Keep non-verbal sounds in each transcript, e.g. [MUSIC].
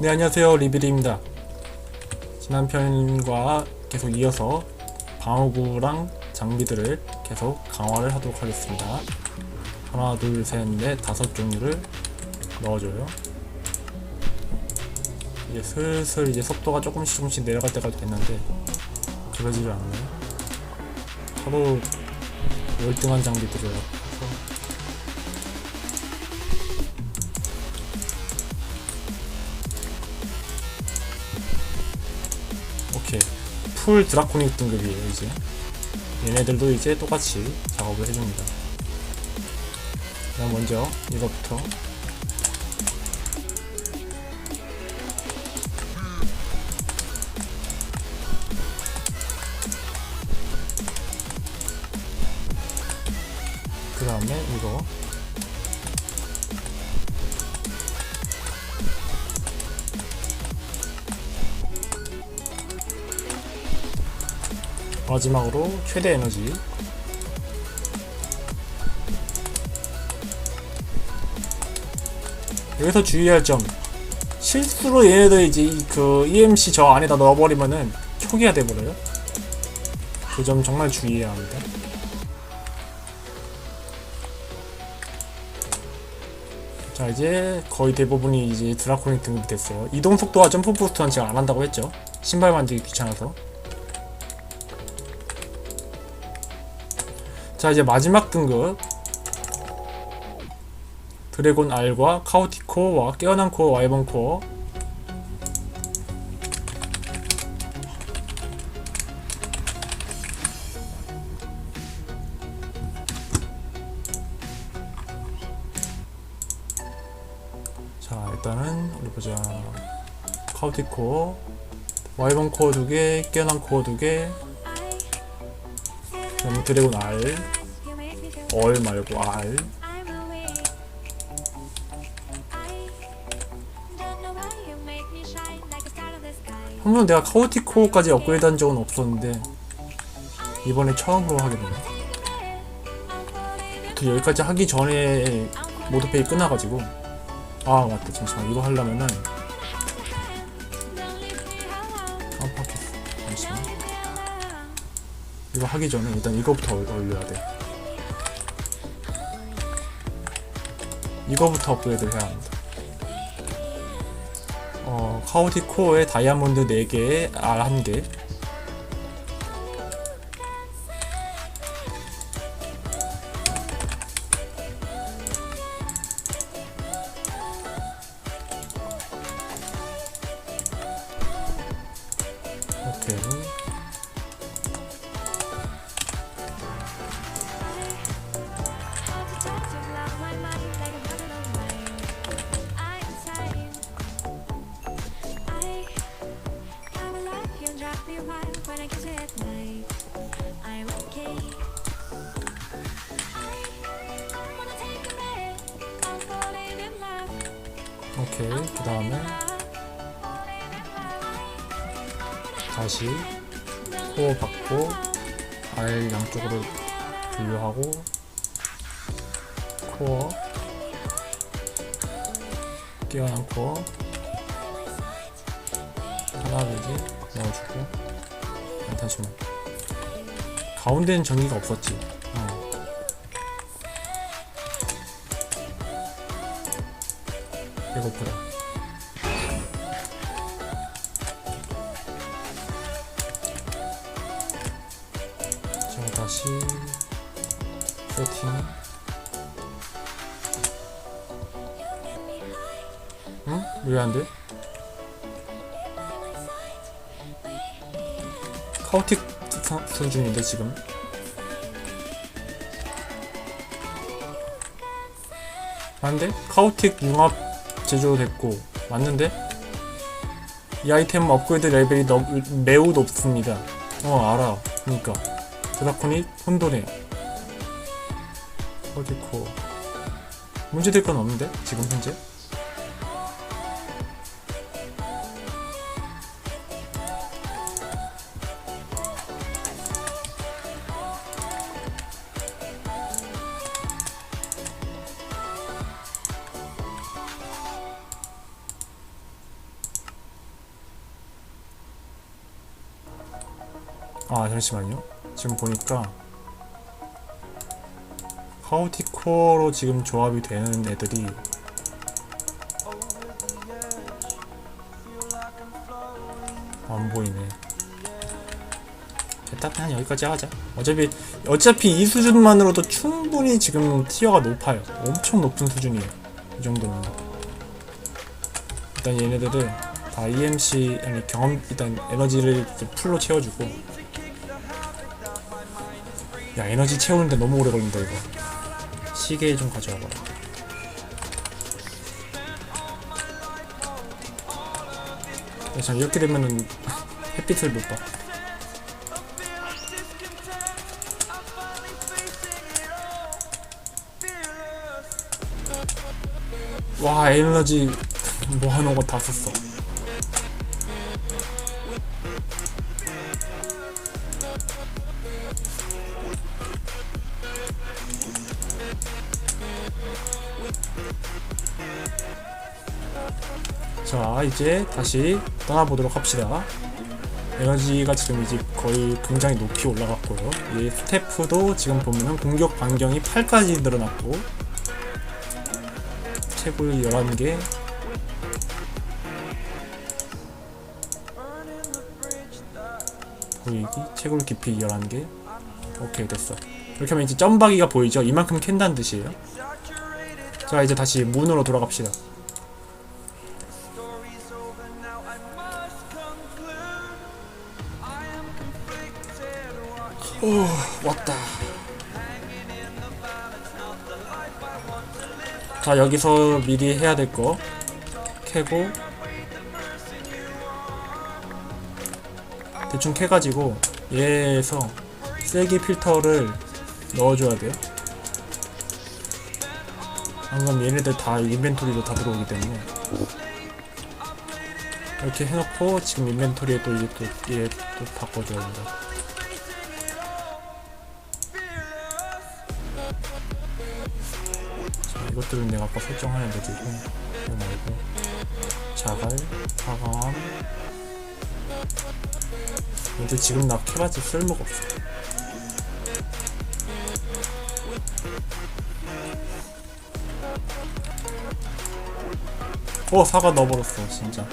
네 안녕하세요. 리비리입니다. 지난 편과 계속 이어서 방어구랑 장비들을 계속 강화를 하도록 하겠습니다. 하나 둘셋넷 다섯 종류를 넣어줘요. 이제 슬슬 이제 속도가 조금씩 조금씩 내려갈 때가 됐는데 그러지를 않아요. 하도 월등한 장비들을 풀 드라코닉 등급이에요 이제. 얘네들도 이제 똑같이 작업을 해줍니다. 그럼 먼저 이거부터 마지막으로 최대 에너지. 여기서 주의할 점. 실수로 얘네들 이제 이그 EMC 저 안에다 넣어버리면은 초기화 돼버려요. 그 점 정말 주의해야 합니다. 자 이제 거의 대부분이 이제 드라코닉 등급이 됐어요. 이동 속도와 점프 부스트는 제가 안 한다고 했죠? 신발 만들기 귀찮아서 자 이제 마지막 등급. 드래곤 R과 카우티코어와 깨어난 코어 와이번 코어. 자 일단은 우리 보자. 카우티코어 와이번 코어 두개 깨어난 코어 두개 그다음에 드래곤 R 얼 말고 R 한 번은 내가 카오티코어까지 업그레이드 한 적은 없었는데 이번에 처음으로 하게 되네 또 여기까지 하기 전에 모드페이 끝나가지고. 아 맞다. 잠시만. 이거 하려면은 이거 하기 전에 일단 이거부터 올- 올려야 돼. 이거부터 업그레이드 해야 합니다. 어, 카우티 코어에 다이아몬드 4개에 R 1개 오케이 그 다음에 다시 코어 받고 R 양쪽으로 분류하고 코어 깨어난 코어 하나를 이제 넣어주고 아, 잠시만 가운데는 전기가 없었지 어. 배고프다 자 다시 세팅 응? 왜 안 돼? 카우틱 수- 수준인데 지금? 안돼? 카우틱 융합 제조됐고 맞는데? 이 아이템 업그레이드 레벨이 너, 매우 높습니다. 어 알아. 그니까. 드라코닉 혼돈해. 어디코 문제될 건 없는데? 지금 현재 잠시만요. 지금 보니까 카오티코어로 지금 조합이 되는 애들이 안 보이네. 일단 그냥 여기까지 하자. 어차피 어차피 이 수준만으로도 충분히 지금 티어가 높아요. 엄청 높은 수준이에요. 이 정도면. 일단 얘네들을 다 EMC 아니 경험 일단 에너지를 풀로 채워주고 야 에너지 채우는데 너무 오래 걸린다 이거. 시계 좀 가져와봐 야, 참 이렇게 되면은 [LAUGHS] 햇빛을 못봐. 와 에너지 모아놓은 거다 썼어 자 이제 다시 떠나보도록 합시다. 에너지가 지금 이제 거의 굉장히 높이 올라갔고요. 이 스태프도 지금 보면은 공격 반경이 8까지 늘어났고 채굴 11개. 보이기? 채굴 깊이 11개. 오케이 됐어. 이렇게 하면 이제 점박이가 보이죠? 이만큼 캔다는 뜻이에요. 자 이제 다시 문으로 돌아갑시다 오 왔다. 자 여기서 미리 해야 될 거. 캐고. 대충 캐가지고 얘에서 세기 필터를 넣어줘야 돼요. 방금 얘네들 다 인벤토리로 다 들어오기 때문에. 이렇게 해놓고 지금 인벤토리에 또 이제 또 얘 또 바꿔줘야 된다 것들은 내가 아까 설정한 애들이고 이거 말고. 자갈, 사과함. 근데 지금 나 캐봤자 쓸모가 없어. 어 사과 넣어버렸어 진짜.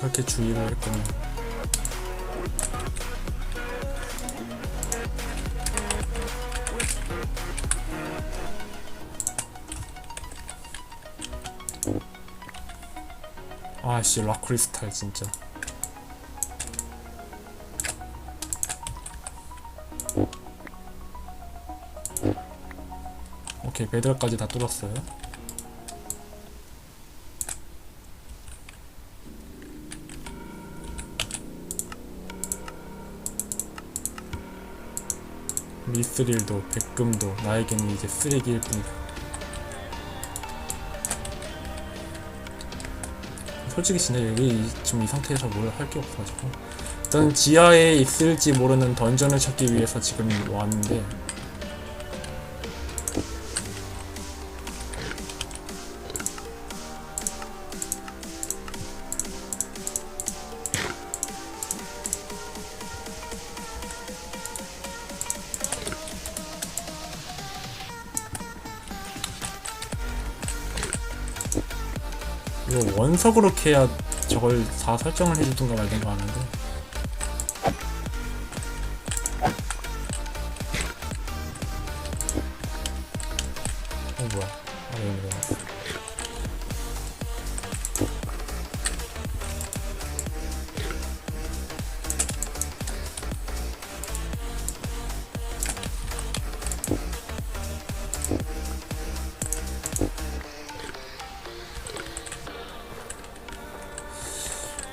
그렇게 주의를 했구나 아씨 라크리스탈 진짜. 오케이 배들까지 다 뚫었어요. 미스릴도 백금도 나에게는 이제 쓰레기일 뿐이다 솔직히 진짜 여기 이- 지금 이 상태에서 뭘 할 게 없어가지고. 일단 지하에 있을지 모르는 던전을 찾기 위해서 지금 왔는데 이거 원석으로 캐야 저걸 다 설정을 해주든가 말든가 하는데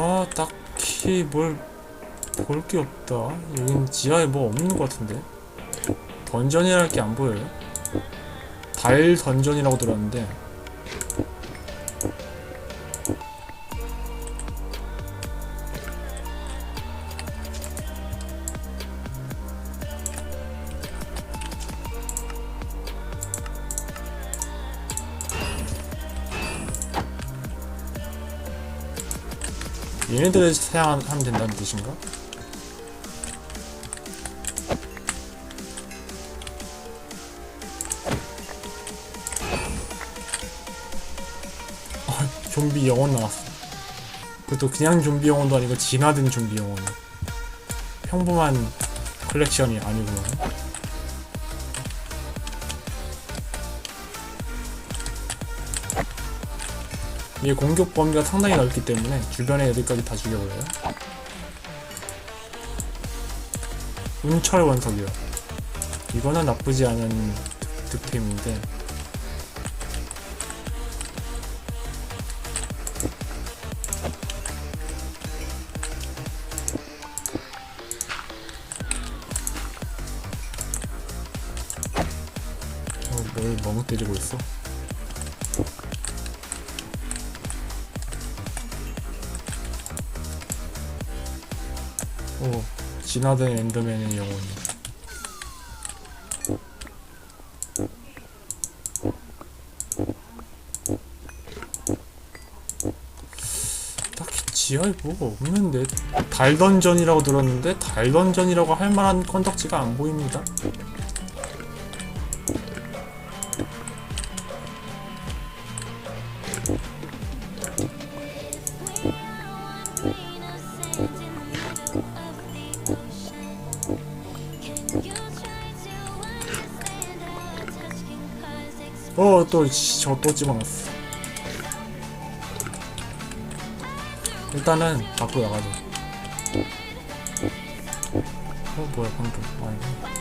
아 딱히 뭘 볼 게 없다. 여긴 지하에 뭐 없는 것 같은데? 던전이랄 게 안 보여요? 달 던전이라고 들었는데 얘네들을 사용하면 된다는 뜻인가? 아, 좀비 영혼 나왔어. 그것도 그냥 좀비 영혼도 아니고 진화된 좀비 영혼. 평범한 컬렉션이 아니구나. 이게 공격 범위가 상당히 넓기 때문에 주변의 애들까지 다 죽여버려요. 운철 원석이요. 이거는 나쁘지 않은 득- 득템인데 어, 뭘 멍 때리고 있어? 진화된 엔더맨의 영혼이. 딱히 지하에 뭐가 없는데 달 던전이라고 들었는데 달 던전이라고 할 만한 건덕지가 안 보입니다. 어, 또, 저또 집어넣었어. 일단은, 밖으로 나가자. 어, 뭐야, 방금. 아니.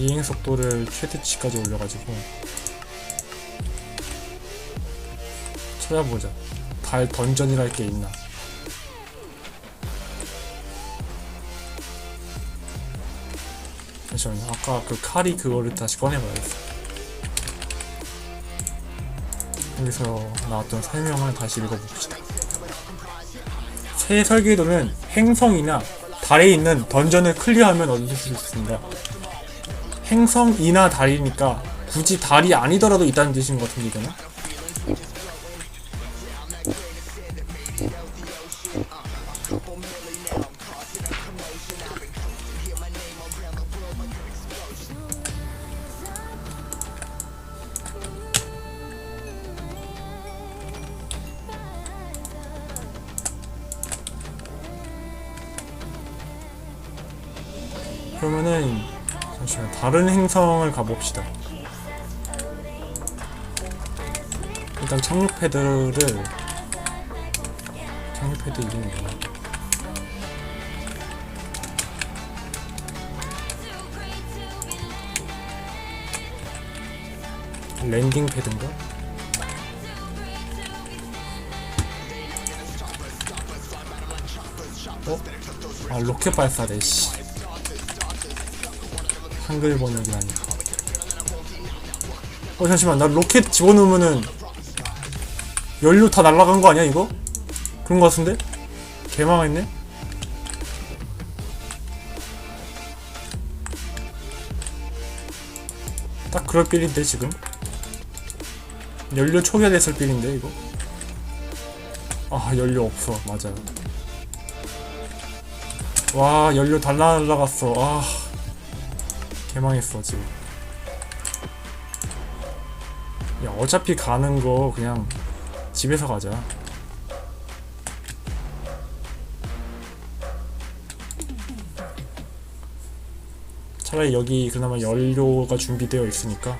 비행 속도를 최대치까지 올려가지고 찾아보자. 달 던전이랄 게 있나? 잠시만요. 아까 그 칼이 그거를 다시 꺼내봐야겠어. 여기서 나왔던 설명을 다시 읽어봅시다. 새 설계도는 행성이나 달에 있는 던전을 클리어하면 얻을 수 있습니다. 행성이나 달이니까 굳이 달이 아니더라도 있다는 뜻인 것 같은데 이거는? 그러면은 잠시만 다른 행성을 가봅시다. 일단 착륙 패드를 착륙 패드 이름이 뭐야? 랜딩 패드인가? 어? 아 로켓 발사대 씨 한글 번역이라니. 어 잠시만 나 로켓 집어넣으면은 연료 다 날라간 거 아니야 이거? 그런 거 같은데? 개망했네? 딱 그럴 빌인데 지금 연료 초기화됐을 빌인데 이거 아 연료 없어 맞아요 와 연료 다 날라갔어 아 개망했어 지금 야 어차피 가는 거 그냥 집에서 가자 차라리 여기 그나마 연료가 준비되어 있으니까.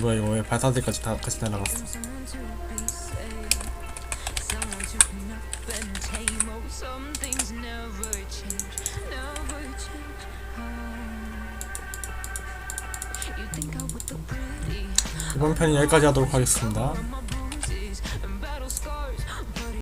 뭐야 이거 왜 발사대까지 다 같이 날아갔어 이번 편은 여기까지 하도록 하겠습니다